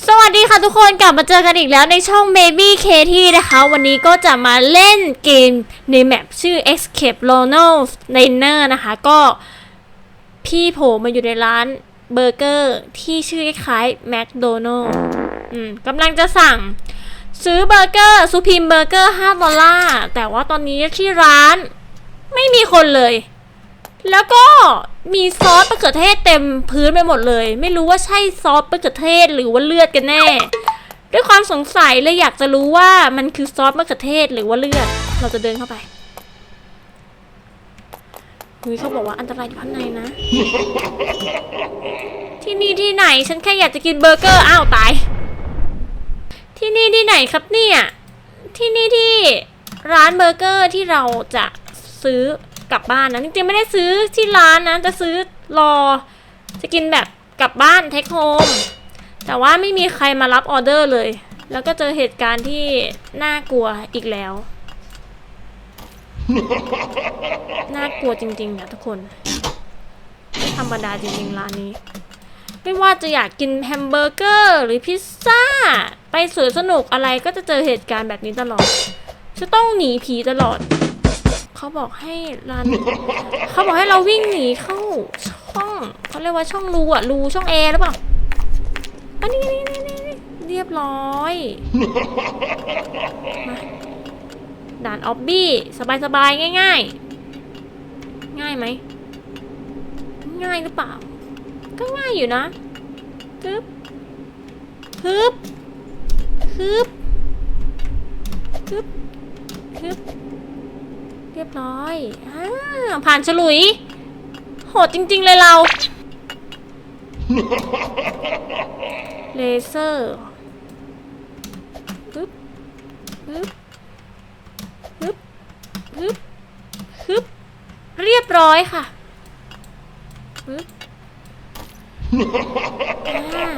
สวัสดีค่ะทุกคนกลับมาเจอกันอีกแล้วในช่อง Baby k t นะคะ วันนี้ก็จะมาเล่นเกมในแมปชื่อ Escape Ronald Diner นะคะ ก็พี่โผล่มาอยู่ในร้านเบอร์เกอร์ที่ชื่อคล้ายๆ McDonald อืมกำลังจะสั่ง ซื้อเบอร์เกอร์ซูพิมเบอร์เกอร์ 5 ดอลลาร์ แต่ว่าตอนนี้ที่ร้านไม่มีคนเลย แล้วก็มีซอสมะเขือเทศเต็มพื้นไปหมดเลย ไม่รู้ว่าใช่ซอสมะเขือเทศหรือว่าเลือดกันแน่ ด้วยความสงสัยเลยอยากจะรู้ว่ามันคือซอสมะเขือเทศหรือว่าเลือด เราจะเดินเข้าไปเฮ้ยเขาบอกว่าอันตรายอยู่ข้างในนะ ที่นี่ที่ไหนฉันแค่อยากจะกินเบอร์เกอร์อ้าวตาย ที่นี่ที่ไหนครับเนี่ย ที่นี่ที่ร้านเบอร์เกอร์ที่เราจะซื้อ กลับบ้านนะจริงๆไม่ได้ซื้อที่ร้านนะจะซื้อรอจะกินแบบกลับบ้านเทคโฮมแต่ว่าไม่มีใครมารับออเดอร์เลย แล้วก็เจอเหตุการณ์ที่น่ากลัวอีกแล้ว น่ากลัวจริงๆนะทุกคนไม่ธรรมดาจริงๆร้านนี้ ไม่ว่าจะอยากกินแฮมเบอร์เกอร์หรือพิซซ่า ไปสวนสนุกอะไรก็จะเจอเหตุการณ์แบบนี้ตลอด จะต้องหนีผีตลอด เขาบอกให้รันเขาบอกให้เราวิ่งหนีเข้าช่องเขาเรียกว่าช่องรูอะรูช่องแอร์หรือเปล่าอันนี้นี่นี่นี่เรียบร้อยมาด่านออบบี้สบายสบายๆง่าย ๆ ง่ายไหมง่ายหรือเปล่า ก็ง่ายอยู่นะฮึบฮึบฮึบฮึบฮึบ เรียบร้อยอ่าผ่านฉลุย โหดจริง ๆ เลยเรา เลเซอร์ฮึบฮึบฮึบฮึบฮึบเรียบร้อยค่ะฮึบอ่า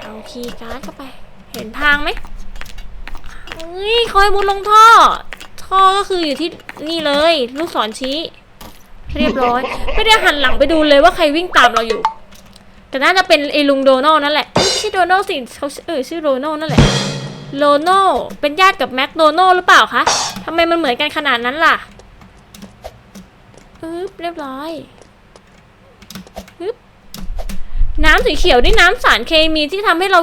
เอาคีย์การ์ดเข้าไป เห็นทางไหมเฮ้ยเขาให้มุดลงท่อ ท่อก็คืออยู่ที่นี่เลย ลูกศรชี้ เรียบร้อย ไม่ได้หันหลังไปดูเลยว่าใครวิ่งตามเราอยู่ แต่น่าจะเป็นไอ้ลุงโดนัลนั่นแหละเอ้ยไม่ใช่โดนัลสิเขาเออชื่อโดนัลนั่นแหละโลโนเป็นญาติกับแมคโดนัลหรือเปล่าคะทำไมมันเหมือนกันขนาดนั้นล่ะปึ๊บเรียบร้อยปึ๊บน้ำสีเขียวนี่น้ำสารเคมีที่ทำให้เรา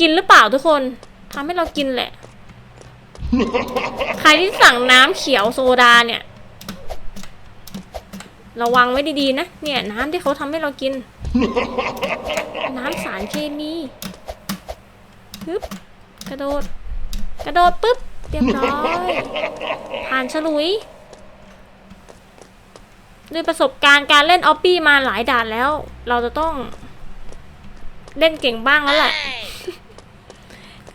กินหรือเปล่าทุกคนทำให้เรากินแหละ ใครที่สั่งน้ำเขียวโซดาเนี่ย ระวังไว้ดีๆนะ เนี่ยน้ำที่เขาทำให้เรากิน น้ำสารเคมีปึ๊บกระโดด กระโดดปึ๊บเรียบร้อยผ่านฉลุยด้วยประสบการณ์การเล่นออปปี้มาหลายด่านแล้ว เราจะต้อง เล่นเก่งบ้างแล้วแหละ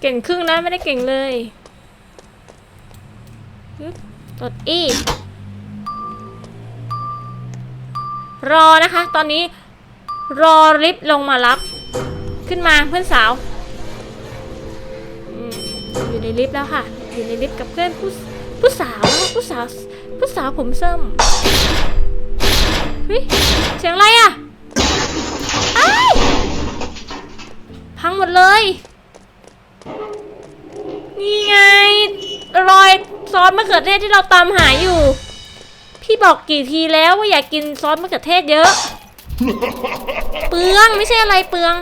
เก่งครึ่งนะไม่ได้เก่งเลย กดอีรอนะคะ ตอนนี้รอลิฟต์ลงมารับ ขึ้นมาเพื่อนสาวอยู่ในลิฟต์แล้วค่ะ อยู่ในลิฟต์กับเพื่อนผู้ผู้สาวผู้สาวผู้สาวผมส้มเฮ้ยเสียงอะไรอะ ซอสมะเขือเทศที่เราตามหาอยู่ พี่บอกกี่ทีแล้วว่าอยากกินซอสมะเขือเทศเยอะ เปลืองไม่ใช่อะไรเปลือง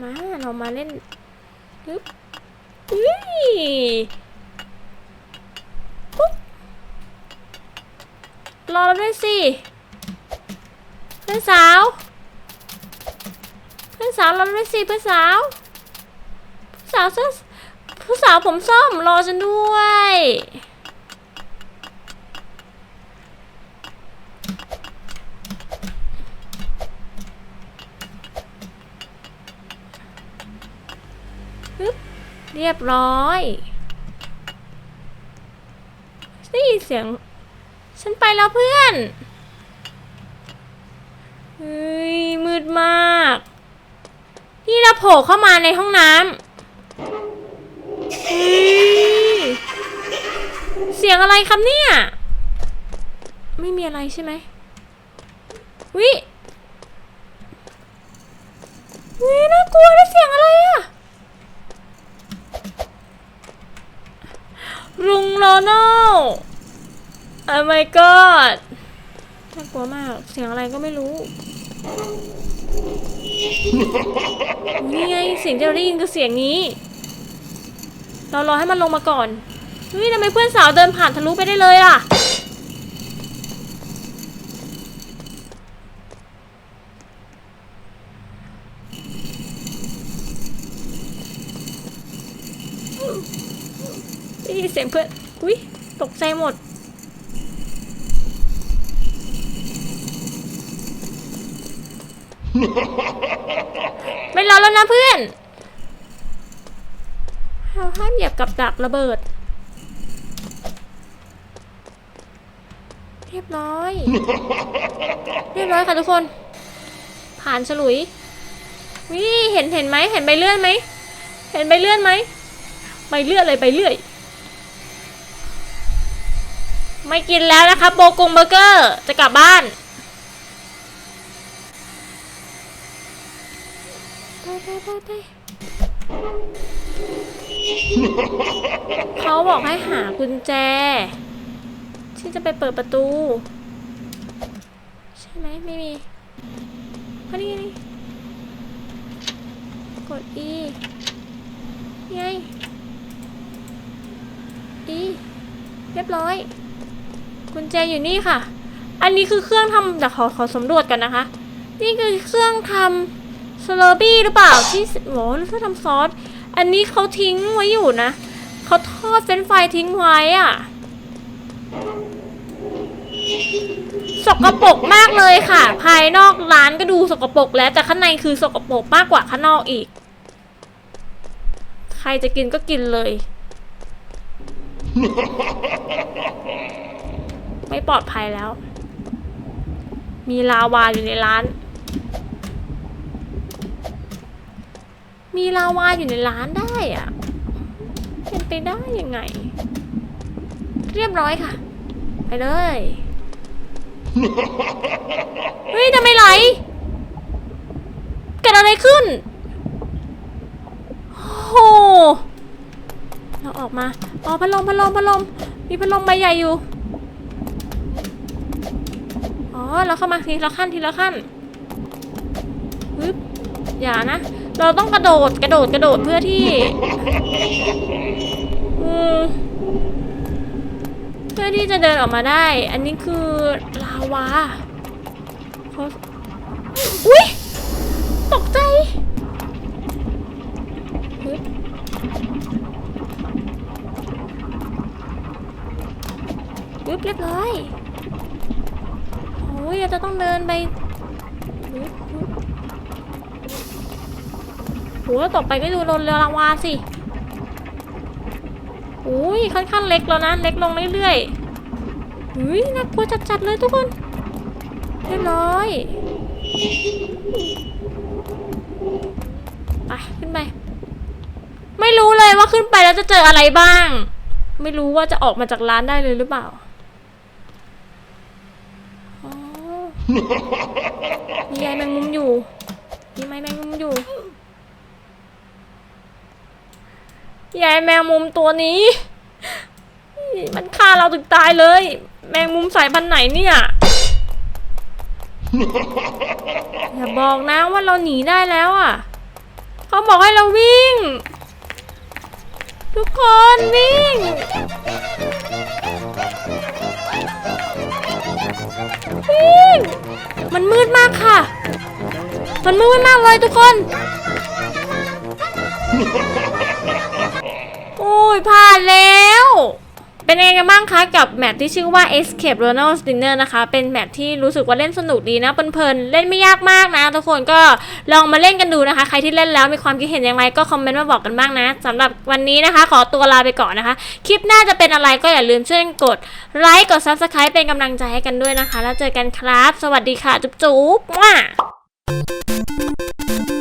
มาเรามาเล่นปึ๊บอุ้ยปุ๊บรอเราด้วยสิเพื่อนสาว เพื่อนสาวรอเราด้วยสิเพื่อนสาวสาวเสื้อ ผู้สาวผมส้มรอฉันด้วย เรียบร้อยได้ยินเสียง ฉันไปแล้วเพื่อนเฮ้ยมืดมาก นี่เราโผล่เข้ามาในห้องน้ำ เสียงอะไรครับเนี่ย ไม่มีอะไรใช่ไหมวิวิน่ากลัวแล้วเสียงอะไรอะรุงโรนัลโอ้ my god น่ากลัวมาก เสียงอะไรก็ไม่รู้นี่ไงเสียงที่เราได้ยินคือเสียงนี้ เรารอให้มันลงมาก่อนเฮ้ยทำไมเพื่อนสาวเดินผ่านทะลุไปได้เลยอะได้ยินเสียงเพื่อน อุ้ยตกใจหมด ไม่รอแล้วนะเพื่อน เราห้ามเหยียบกับดักระเบิด เรียบร้อย เรียบร้อยค่ะทุกคน ผ่านฉลุยวิเห็นเห็นไหมเห็นใบเลื่อนไหมเห็นใบเลื่อนไหมใบเลื่อนเลยใบเลื่อย ไม่กินแล้วนะคะโบกุงเบอร์เกอร์จะกลับบ้านไปไปไปไป เขาบอกให้หากุญแจ ที่จะไปเปิดประตู ใช่ไหมไม่มีพอันนี้นี่กด E ไง E เรียบร้อย กุญแจอยู่นี่ค่ะ อันนี้คือเครื่องทำเดี๋ยวขอขอสำรวจกันนะคะ นี่คือเครื่องทำสโลบี้หรือเปล่าที่โหเพื่อทำซอส อันนี้เขาทิ้งไว้อยู่นะ เขาทอดเฟรนช์ฟรายทิ้งไว้อะ สกปรกมากเลยค่ะ ภายนอกร้านก็ดูสกปรกแล้วแต่ข้างในคือสกปรกมากกว่าข้างนอกอีก ใครจะกินก็กินเลย ไม่ปลอดภัยแล้ว มีลาวาอยู่ในร้าน มีลาวาอยู่ในร้านได้อะเป็นไปได้ยังไง เรียบร้อยค่ะ ไปเลย เฮ้ยทำไมไหล เกิดอะไรขึ้นโอ้โหเราออกมา อ๋อพัดลมพัดลมพัดลม มีพัดลมใบใหญ่อยู่ อ๋อ เราเข้ามาทีละขั้นทีละขั้นปึ๊บอย่านะ เราต้องกระโดดกระโดดกระโดดเพื่อที่อืมเพื่อที่จะเดินออกมาได้ อันนี้คือลาวาเขาอุ้ยตกใจปึ๊บปึ๊บเรียบร้อยโอ้ยเราจะต้องเดินไปปึ๊บปึ๊บ โหต่อไปก็ดูโดนเรือลาวาสิอุ้ยค่อนข้างเล็กแล้วนะ เล็กลงเรื่อยๆอุ้ยน่ากลัวจัดๆเลยทุกคนเรียบร้อย ไป ขึ้นไป ไม่รู้เลยว่าขึ้นไปแล้วจะเจออะไรบ้าง ไม่รู้ว่าจะออกมาจากร้านได้เลยหรือเปล่าอ๋อมีใยแมงมุมอยู่มีไม้แมงมุมอยู่ ยายแมงมุมตัวนี้ มันฆ่าเราถึงตายเลย แมงมุมสายพันธุ์ไหนเนี่ย อย่าบอกนะว่าเราหนีได้แล้วอะ เขาบอกให้เราวิ่ง ทุกคนวิ่ง วิ่ง มันมืดมากค่ะ มันมืดมากเลยทุกคน อ้ยผ่านแล้ว เป็นยังไงกันบ้างคะกับแมปที่ชื่อว่า Escape Ronald's Dinner นะคะ เป็นแมปที่รู้สึกว่าเล่นสนุกดีนะเพลินๆเล่นไม่ยากมากนะ ทุกคนก็ลองมาเล่นกันดูนะคะ ใครที่เล่นแล้วมีความคิดเห็นอย่างไรก็คอมเมนต์มาบอกกันบ้างนะสำหรับวันนี้นะคะ ขอตัวลาไปก่อนนะคะ คลิปหน้าจะเป็นอะไรก็อย่าลืมช่วยกดไลค์กด Subscribe เป็นกำลังใจให้กันด้วยนะคะ แล้วเจอกันครับ สวัสดีค่ะ จุ๊บๆ